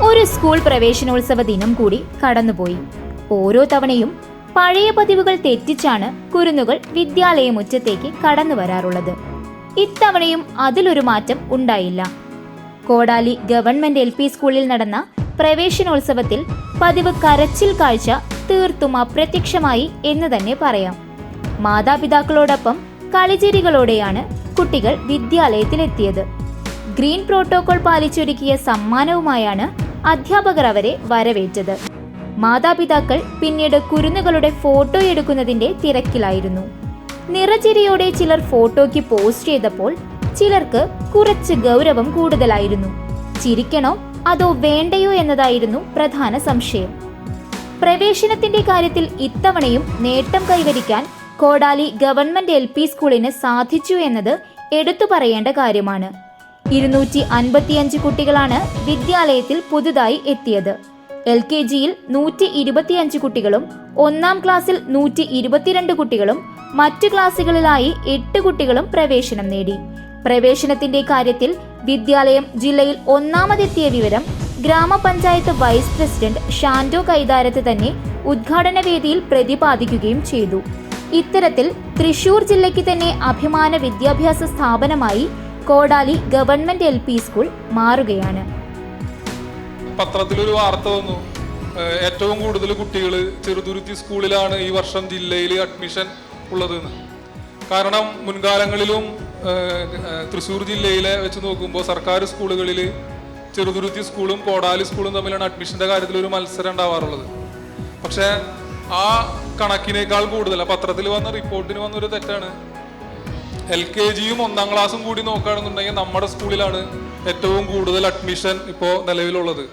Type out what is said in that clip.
ഒരു സ്കൂൾ പ്രവേശനോത്സവ ദിനം കൂടി കടന്നുപോയി. ഓരോ തവണയും പഴയ പതിവുകൾ തെറ്റിച്ചാണ് കുരുന്നുകൾ വിദ്യാലയമുറ്റത്തേക്ക് കടന്നു വരാറുള്ളത്. ഇത്തവണയും അതിലൊരു മാറ്റം ഉണ്ടായില്ല. കോടാലി ഗവൺമെന്റ് എൽ സ്കൂളിൽ നടന്ന പ്രവേശനോത്സവത്തിൽ പതിവ് കരച്ചിൽ കാഴ്ച തീർത്തും അപ്രത്യക്ഷമായി എന്ന് തന്നെ പറയാം. മാതാപിതാക്കളോടൊപ്പം കളിചിരികളോടെയാണ് കുട്ടികൾ വിദ്യാലയത്തിലെത്തിയത്. ഗ്രീൻ പ്രോട്ടോകോൾ പാലിച്ചൊരുക്കിയ സമ്മാനവുമായാണ് അധ്യാപകർ അവരെ വരവേറ്റത്. മാതാപിതാക്കൾ പിന്നീട് കുരുന്നുകളുടെ ഫോട്ടോ എടുക്കുന്നതിന്റെ തിരക്കിലായിരുന്നു. നിറചിരിയോടെ ചിലർ ഫോട്ടോയ്ക്ക് പോസ്റ്റ് ചെയ്തപ്പോൾ ചിലർക്ക് കുറച്ച് ഗൗരവം കൂടുതലായിരുന്നു. ചിരിക്കണോ അതോ വേണ്ടയോ എന്നതായിരുന്നു പ്രധാന സംശയം. പ്രവേശനത്തിന്റെ കാര്യത്തിൽ ഇത്തവണയും നേട്ടം കൈവരിക്കാൻ കോടാലി ഗവൺമെന്റ് എൽ സ്കൂളിന് സാധിച്ചു എന്നത് എടുത്തു പറയേണ്ട കാര്യമാണ്. ഇരുന്നൂറ്റി അൻപത്തിയഞ്ച് കുട്ടികളാണ് വിദ്യാലയത്തിൽ പുതുതായി എത്തിയത്. എൽ കെ ജിയിൽ നൂറ്റി ഇരുപത്തിയഞ്ച് കുട്ടികളും ഒന്നാം ക്ലാസ്സിൽ നൂറ്റി ഇരുപത്തിരണ്ട് കുട്ടികളും മറ്റ് ക്ലാസ്സുകളിലായി എട്ട് കുട്ടികളും പ്രവേശനം നേടി. പ്രവേശനത്തിന്റെ കാര്യത്തിൽ വിദ്യാലയം ജില്ലയിൽ ഒന്നാമതെത്തിയ വിവരം ഗ്രാമപഞ്ചായത്ത് വൈസ് പ്രസിഡന്റ് ഷാൻഡോ കൈതാരത്ത് തന്നെ ഉദ്ഘാടന വേദിയിൽ പ്രതിപാദിക്കുകയും ചെയ്തു. ഇത്തരത്തിൽ തൃശൂർ ജില്ലയ്ക്ക് തന്നെ അഭിമാന വിദ്യാഭ്യാസ സ്ഥാപനമായി കോടാലി ഗവൺമെന്റ് എൽ പി സ്കൂൾ മാറുകയാണ്. പത്രത്തിലൊരു വാർത്ത വന്നു. ഏറ്റവും കൂടുതൽ കുട്ടികൾ ചെറുതുരുത്തി സ്കൂളിലാണ് ഈ വർഷം ജില്ലയിൽ അഡ്മിഷൻ ഉള്ളത് കാരണം മുൻകാലങ്ങളിലും തൃശ്ശൂർ ജില്ലയിലെ വെച്ച് നോക്കുമ്പോൾ സർക്കാർ സ്കൂളുകളിൽ ചെറുതുരുത്തി സ്കൂളും കോടാലി സ്കൂളും തമ്മിലാണ് അഡ്മിഷന്റെ കാര്യത്തിൽ ഒരു മത്സരം ഉണ്ടാവാറുള്ളത്. പക്ഷേ ആ കണക്കിനേക്കാൾ കൂടുതൽ പത്രത്തിൽ വന്ന റിപ്പോർട്ടിന് വന്നൊരു തെറ്റാണ്. എൽ കെ ജിയും ഒന്നാം ക്ലാസ്സും കൂടി നോക്കുകയാണെന്നുണ്ടെങ്കിൽ നമ്മുടെ സ്കൂളിലാണ് ഏറ്റവും കൂടുതൽ അഡ്മിഷൻ ഇപ്പോൾ നിലവിലുള്ളത്.